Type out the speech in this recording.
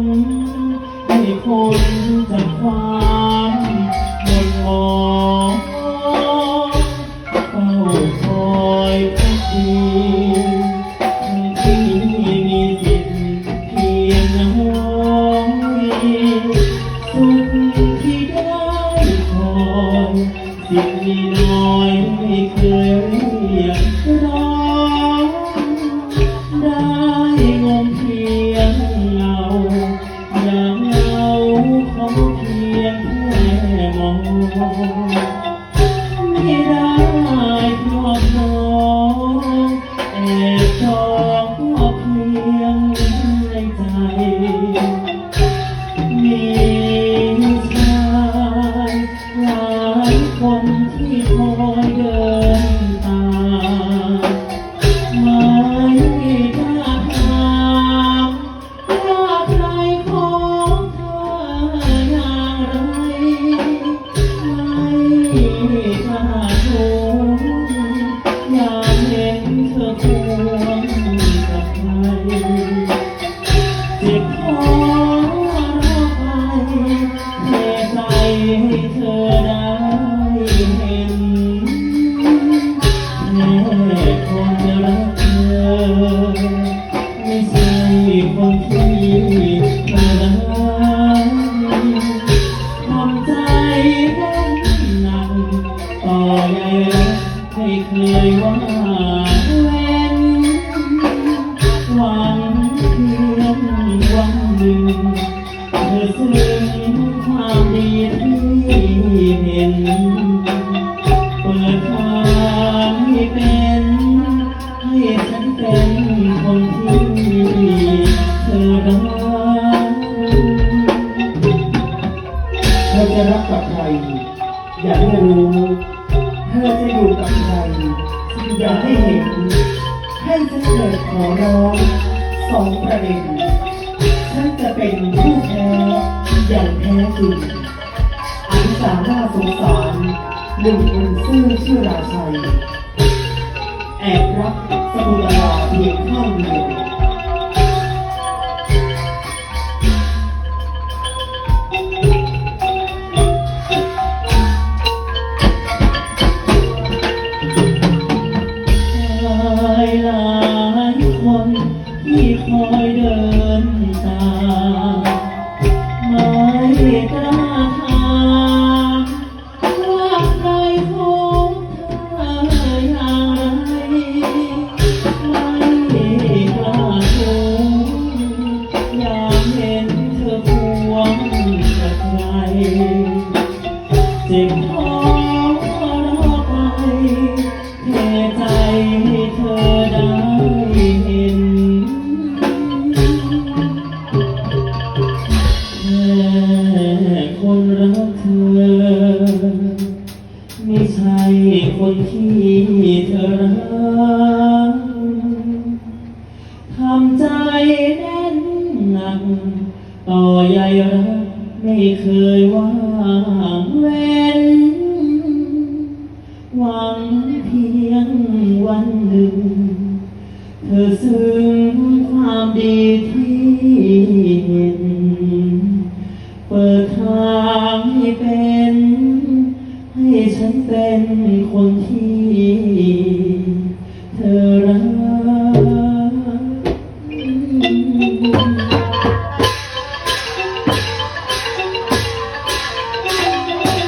นให้คนจากความหมดหมองเฝ้าคอยพักดีทั้งที่มีสิทธิ์เพียงน้อย อบองก็เพียงในใจ มีชายหลายคนที่คอย ม่เคยว่าเว้นหวังเพียงวันหนึ่งเธอซึ้งความดีที่เห็นเปิดทางให้เป็นให้ฉันเป็นคนที่เธอรักเธอจะรักกับใครอยากให้รู้ เธอจะอยู่กับใครอยากให้เห็นให้ฉันเกิดขอร้องสองประเด็นฉันจะเป็นผู้แพ้อย่างแท้จริงอันสาหน่าสงสารหนึ่งคนซื่อชื่อราชัยแอบรักสมุทราเพียงข้างเดียว จ็บท้องรอไปเทใจให้เธอได้เห็นแค่คนรักเธอ ไม่ใช่คนที่เธอรักทำใจแน่นหนักต่อใยรัก ไม่เคยว่างเว้น หวังเพียงวันหนึ่ง เธอซึ้งความดีที่เห็น